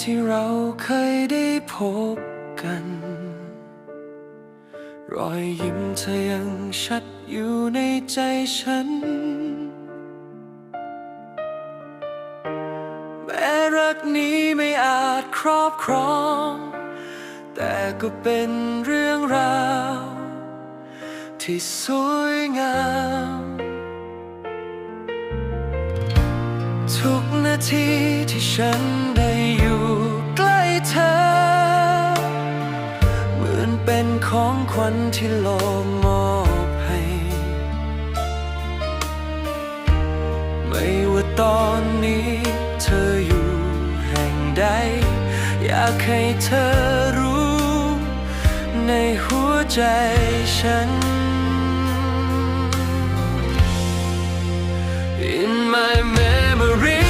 ที่เราเคยได้พบกัน รอยยิ้มเธอยังชัดอยู่ในใจฉัน แม้รักนี้ไม่อาจครอบครอง แต่ก็เป็นเรื่องราว ที่สวยงาม ทุกนาทีที่ฉัน ของขวัญที่โลกมอบให้ ไม่ว่าตอนนี้เธออยู่แห่งใด อยากให้เธอรู้ ในหัวใจฉัน In my memory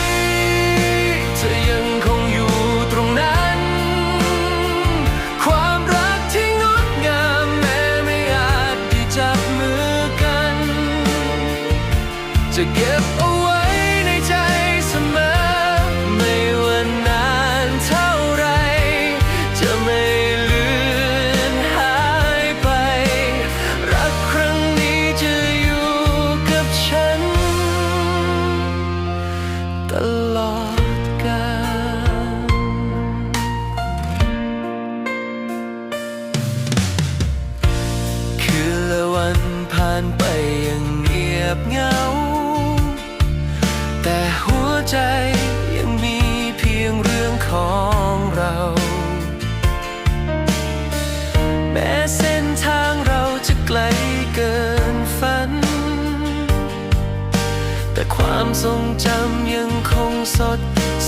ทรงจำยังคงสด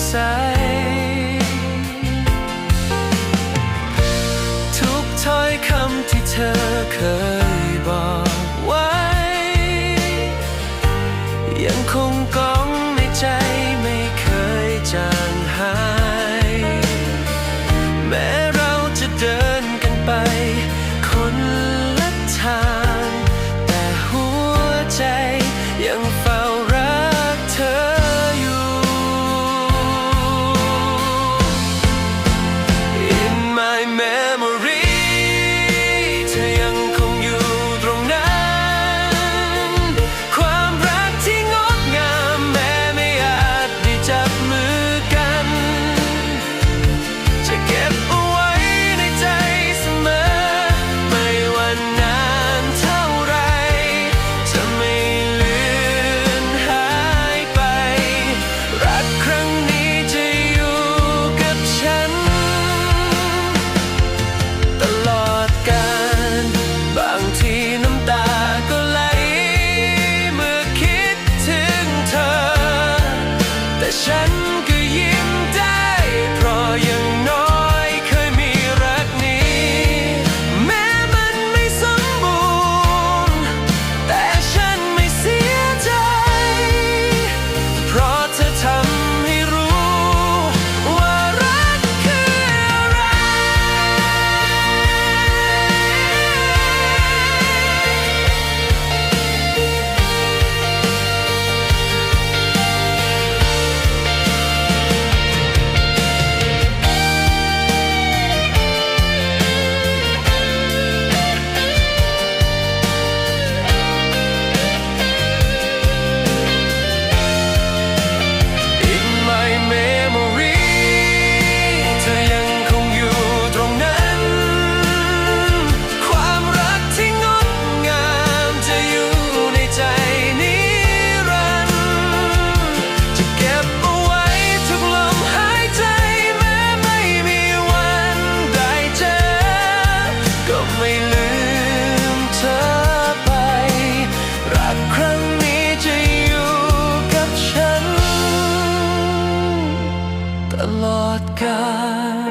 ใส ทุกถ้อยคำที่เธอเคยบอกไว้ ยังคงกอง ตลอดกาล